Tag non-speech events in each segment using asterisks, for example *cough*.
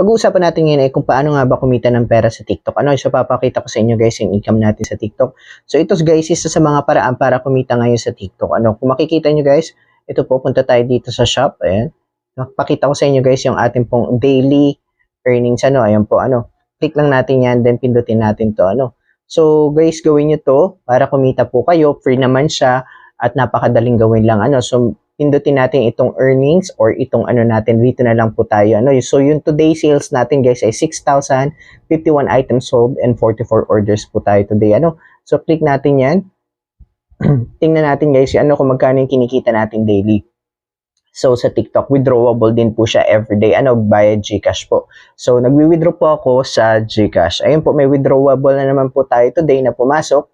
pag-uusapan natin ngayon ay kung paano nga ba kumita ng pera sa TikTok. Ano, so papakita ko sa inyo guys yung income natin sa TikTok. So ito guys, isa sa mga paraan para kumita ngayon sa TikTok. Ano, kung makikita nyo guys, ito po, punta tayo dito sa shop. Ayan. Pakita ko sa inyo guys yung ating pong daily earnings. Ano, ayan po, ano. Click lang natin yan, then pindutin natin to. Ano. So guys, gawin nyo to para kumita po kayo. Free naman siya at napakadaling gawin lang. Ano, so pindutin natin itong earnings or itong ano natin, dito na lang po tayo. Ano, so yung today sales natin guys ay 6,051 items sold and 44 orders po tayo today. Ano, so click natin yan. *clears throat* Tingnan natin guys, ano kung magkano yung kinikita natin daily. So sa TikTok, withdrawable din po siya everyday. Ano, via GCash po. So nagwi-withdraw po ako sa GCash. Ayun po, may withdrawable na naman po tayo today na pumasok.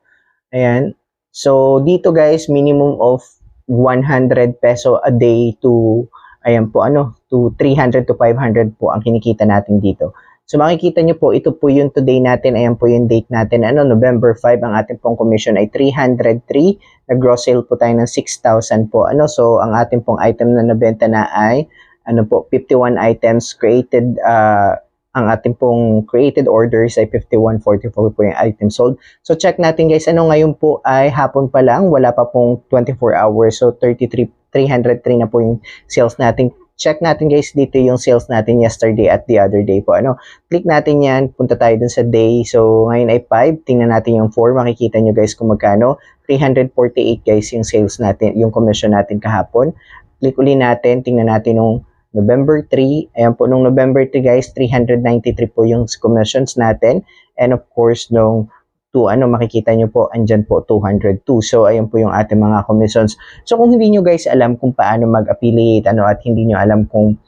Ayan. So dito guys, minimum of 100 peso a day to ayan po ano to 300 to 500 po ang kinikita natin dito. So makikita nyo po, ito po yung today natin, ayan po yung date natin, ano, November 5, ang ating pong commission ay 303, nag-gross sale po tayo ng 6,000 po, ano, so ang ating pong item na nabenta na ay, ano po, 51 items created, uh, ang ating pong created orders ay 51.44 po yung item sold. So check natin guys, ano ngayon po ay hapon pa lang, wala pa pong 24 hours. So 33 303 na po yung sales natin. Check natin guys dito yung sales natin yesterday at the other day po. Ano, click natin yan, punta tayo dun sa day. So ngayon ay 5, tingnan natin yung 4, makikita nyo guys kung magkano. 348 guys yung sales natin, yung commission natin kahapon. Click uli natin, tingnan natin yung November 3. Ayan po, nung November 3 guys, 393 po yung commissions natin. And of course, nung 2, ano, makikita nyo po, andyan po, 202. So, ayan po yung ating mga commissions. So, kung hindi nyo guys alam kung paano mag-affiliate, ano, at hindi nyo alam kung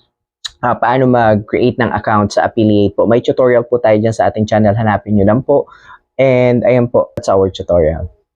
uh, paano mag-create ng account sa affiliate po, may tutorial po tayo dyan sa ating channel. Hanapin nyo lang po. And, ayan po, that's our tutorial.